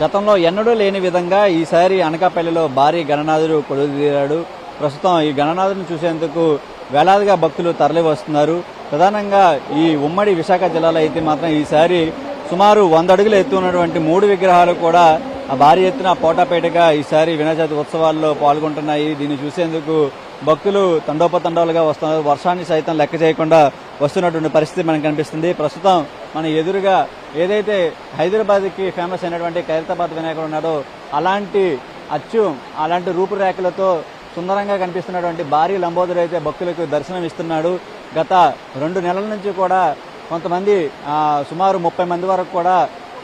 గతంలో ఎన్నడూ లేని విధంగా ఈసారి అనకాపల్లిలో భారీ గణనాథుడు కొలుదీరాడు ప్రస్తుతం ఈ గణనాథుని చూసేందుకు వేలాదిగా భక్తులు తరలి వస్తున్నారు ప్రధానంగా ఈ ఉమ్మడి విశాఖ జిల్లాలో అయితే మాత్రం ఈసారి సుమారు వంద అడుగులు ఎత్తు ఉన్నటువంటి మూడు విగ్రహాలు కూడా భారీ ఎత్తున పోటాపేటగా ఈసారి వినాయక చవితి ఉత్సవాల్లో పాల్గొంటున్నాయి. దీన్ని చూసేందుకు భక్తులు తండోపతండాలుగా వస్తున్నారు. వర్షాన్ని సైతం లెక్క చేయకుండా వస్తున్నటువంటి పరిస్థితి మనకు కనిపిస్తుంది. ప్రస్తుతం మన ఎదురుగా ఏదైతే హైదరాబాద్కి ఫేమస్ అయినటువంటి ఖైరతాబాద్ వినాయకుడు ఉన్నాడో అలాంటి అచ్చు అలాంటి రూపురేఖలతో సుందరంగా కనిపిస్తున్నటువంటి భారీ లంబోదరు అయితే భక్తులకు దర్శనం ఇస్తున్నాడు. గత రెండు నెలల నుంచి కూడా కొంతమంది సుమారు ముప్పై మంది వరకు కూడా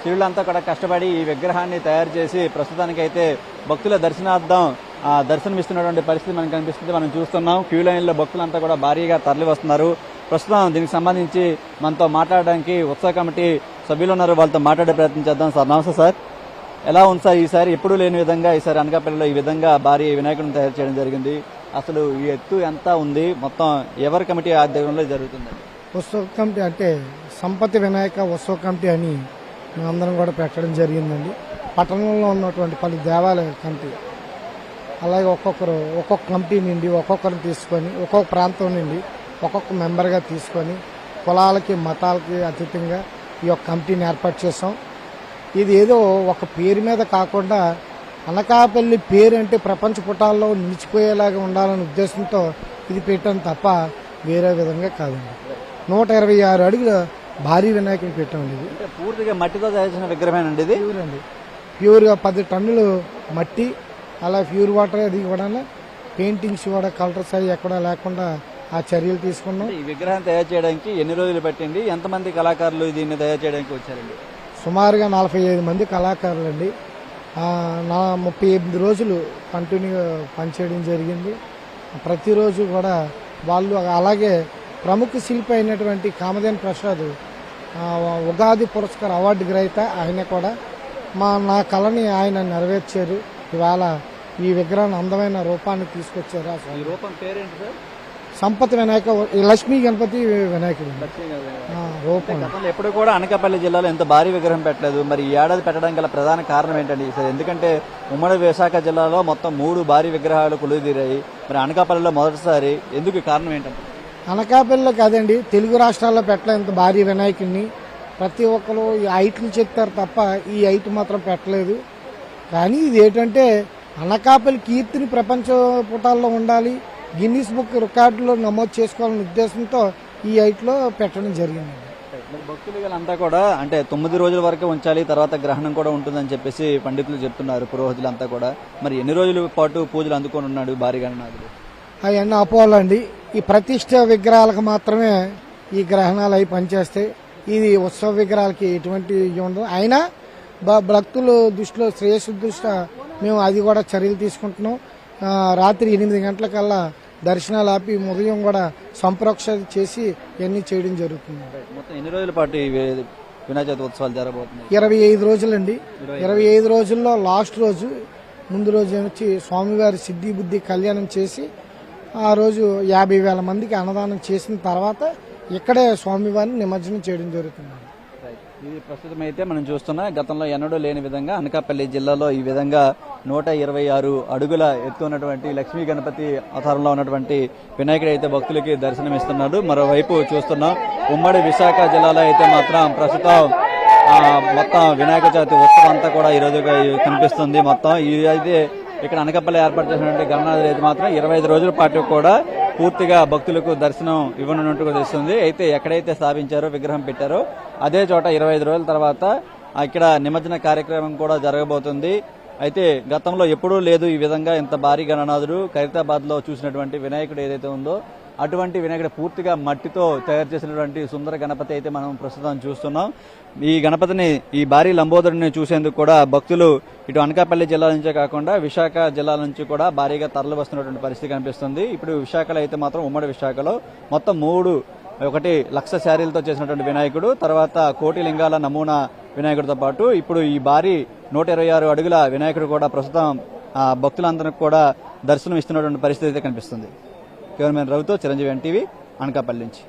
శివులంతా కూడా కష్టపడి ఈ విగ్రహాన్ని తయారు చేసి ప్రస్తుతానికైతే భక్తుల దర్శనార్థం ఆ, దర్శనమిస్తున్నటువంటి పరిస్థితి మనకు కనిపిస్తుంది. మనం చూస్తున్నాం. క్యూ లైన్లో భక్తులంతా కూడా భారీగా తరలి వస్తున్నారు. ప్రస్తుతం దీనికి సంబంధించి మనతో మాట్లాడడానికి ఉత్సవ కమిటీ సభ్యులు ఉన్నారు. వాళ్ళతో మాట్లాడే ప్రయత్నం చేద్దాం సార్. నమస్తే సార్. ఎలా ఉంది సార్ ఈసారి? ఎప్పుడూ లేని విధంగా ఈసారి అనకాపల్లిలో ఈ విధంగా భారీ వినాయకుడిని తయారు చేయడం జరిగింది. అసలు ఈ ఎత్తు ఎంత ఉంది? మొత్తం ఎవరి కమిటీ ఆధ్వర్యంలో జరుగుతుంది ఉత్సవ కమిటీ అంటే సంపత్తి వినాయక ఉత్సవ కమిటీ అని మేమందరం కూడా పెట్టడం జరిగిందండి. పట్టణంలో ఉన్నటువంటి పలు దేవాలయ కమిటీ అలాగే ఒక్కొక్కరు ఒక్కొక్క కమిటీ నుండి ఒక్కొక్కరిని తీసుకొని ఒక్కొక్క ప్రాంతం నుండి ఒక్కొక్క మెంబర్గా తీసుకొని కులాలకి మతాలకి అతీతంగా ఈ యొక్క కమిటీని ఏర్పాటు చేసాం ఇది ఏదో ఒక పేరు మీద కాకుండా అనకాపల్లి పేరు అంటే ప్రపంచ పుటాల్లో నిలిచిపోయేలాగా ఉండాలనే ఉద్దేశంతో ఇది పెట్టడం తప్ప వేరే విధంగా కాదండి. నూట ఇరవై ఆరు అడుగుల భారీ వినాయకుని పెట్టామండి ఇది. అంటే పూర్తిగా మట్టితో తయారు చేసిన విగ్రహమేనండి ఇది? ప్యూర్ అండి. ప్యూర్గా పది టన్నులు మట్టి అలా ప్యూర్ వాటర్ అది కూడా పెయింటింగ్స్ కూడా కలర్స్ అవి ఎక్కడ లేకుండా ఆ చర్యలు తీసుకున్నాం. ఈ విగ్రహం తయారు చేయడానికి ఎన్ని రోజులు పట్టింది? ఎంతమంది కళాకారులు దీన్ని తయారు చేయడానికి వచ్చారండి? సుమారుగా నలభై ఐదు మంది కళాకారులు అండి నా ముప్పై ఎనిమిది రోజులు కంటిన్యూగా పనిచేయడం జరిగింది. ప్రతిరోజు కూడా వాళ్ళు అలాగే ప్రముఖ శిల్పి అయినటువంటి కామధేన్ ప్రసాద్ ఉగాది పురస్కార్ అవార్డు గ్రహీత. ఆయన కూడా మా నా కళని ఆయన నెరవేర్చారు. ఇవాళ ఈ విగ్రహాన్ని అందమైన రూపాన్ని తీసుకొచ్చారు. ఈ. రూపం పేరేంటి సార్? సంపత్ వినాయక లక్ష్మీ గణపతి వినాయకుడు. రూపం. ఎప్పుడు కూడా అనకాపల్లి జిల్లాలో ఎంత భారీ విగ్రహం పెట్టలేదు. మరి ఈ ఏడాది పెట్టడానికి గల ప్రధాన కారణం ఏంటండి సార్? ఎందుకంటే ఉమ్మడి విశాఖ జిల్లాలో మొత్తం మూడు భారీ విగ్రహాలు కొలువుదీరాయి మరి అనకాపల్లిలో మొదటిసారి. ఎందుకు కారణం ఏంటంటే? అనకాపల్లిలో కాదండి తెలుగు రాష్ట్రాల్లో పెట్టలేంత భారీ వినాయకుడిని ప్రతి ఒక్కరు ఈ హైట్లు చెప్తారు తప్ప ఈ హైట్ మాత్రం పెట్టలేదు. కానీ ఇది ఏంటంటే అనకాపల్లి కీర్తిని ప్రపంచ పుటాల్లో ఉండాలి గిన్నీస్ బుక్ రికార్డులో నమోదు చేసుకోవాలనే ఉద్దేశంతో ఈ హైట్లో పెట్టడం జరిగింది మరి భక్తులు అంతా కూడా అంటే తొమ్మిది రోజుల వరకు ఉంచాలి తర్వాత గ్రహణం కూడా ఉంటుందని చెప్పేసి పండితులు చెప్తున్నారు పురోహితులంతా కూడా. మరి ఎన్ని రోజుల పాటు పూజలు అందుకొని ఉన్నాడు భారీ గణనాథుడు? అవన్నీ అపోలండి ఈ ప్రతిష్ట విగ్రహాలకు మాత్రమే ఈ గ్రహణాలు అవి పనిచేస్తాయి. ఇది ఉత్సవ విగ్రహాలకి ఎటువంటి ఉండదు. అయినా భక్తుల దృష్టిలో శ్రేయస్సు దృష్ట్యా మేము అది కూడా చర్యలు తీసుకుంటున్నాం. రాత్రి ఎనిమిది గంటలకల్లా దర్శనాలు ఆపి ఉదయం కూడా సంప్రోక్ష చేసి ఇవన్నీ చేయడం జరుగుతుంది. మొత్తం ఎన్ని రోజుల పాటు వినాయక చవితి ఉత్సవాలు జరగబోతున్నాయి? ఇరవై ఐదు రోజులండి. ఇరవై ఐదు రోజుల్లో లాస్ట్ రోజు ముందు రోజు వచ్చి స్వామివారి సిద్ధి బుద్ధి కళ్యాణం చేసి ఆ రోజు యాభై వేల మందికి అన్నదానం చేసిన తర్వాత ఇక్కడే స్వామివారిని నిమజ్జనం చేయడం జరుగుతుంది. ఇది ప్రస్తుతం అయితే మనం చూస్తున్నాం గతంలో ఎన్నడూ లేని విధంగా అనకాపల్లి జిల్లాలో ఈ విధంగా నూట ఇరవై ఆరు అడుగుల ఎత్తు ఉన్నటువంటి లక్ష్మీ గణపతి ఆధారంలో ఉన్నటువంటి వినాయకుడు అయితే భక్తులకి దర్శనమిస్తున్నాడు. మరోవైపు చూస్తున్నాం ఉమ్మడి విశాఖ జిల్లాలో అయితే మాత్రం ప్రస్తుతం మొత్తం వినాయక చవితి ఉత్సవం అంతా కూడా ఈ కనిపిస్తుంది. మొత్తం ఇది అయితే ఇక్కడ అనకపల్లి ఏర్పాటు చేసినటువంటి గమనాథులు అయితే మాత్రం ఇరవై ఐదు రోజుల పాటు కూడా పూర్తిగా భక్తులకు దర్శనం ఇవ్వనున్నట్టుగా తెలుస్తుంది. అయితే ఎక్కడైతే స్థాపించారో విగ్రహం పెట్టారో అదే చోట ఇరవై ఐదు రోజుల తర్వాత ఇక్కడ నిమజ్జన కార్యక్రమం కూడా జరగబోతుంది. అయితే గతంలో ఎప్పుడూ లేదు ఈ విధంగా ఇంత భారీ గణనాథుడు. ఖైరతాబాద్లో చూసినటువంటి వినాయకుడు ఏదైతే ఉందో అటువంటి వినాయకుడు పూర్తిగా మట్టితో తయారు చేసినటువంటి సుందర గణపతి అయితే మనం ప్రస్తుతం చూస్తున్నాం. ఈ గణపతిని ఈ భారీ లంబోదరుని చూసేందుకు కూడా భక్తులు ఇటు అనకాపల్లి జిల్లా నుంచే కాకుండా విశాఖ జిల్లా నుంచి కూడా భారీగా తరలి వస్తున్నటువంటి పరిస్థితి కనిపిస్తుంది. ఇప్పుడు విశాఖలో అయితే మాత్రం ఉమ్మడి విశాఖలో మొత్తం మూడు ఒకటి లక్ష శారీలతో చేసినటువంటి వినాయకుడు తర్వాత కోటి లింగాల నమూనా వినాయకుడితో పాటు ఇప్పుడు ఈ భారీ నూట ఇరవై ఆరు అడుగుల వినాయకుడు కూడా ప్రస్తుతం భక్తులందరికీ కూడా దర్శనం ఇస్తున్నటువంటి పరిస్థితి అయితే కనిపిస్తుంది. కెమెరామెన్ రవితో చిరంజీవి ఎన్టీవీ అనకాపల్లి నుంచి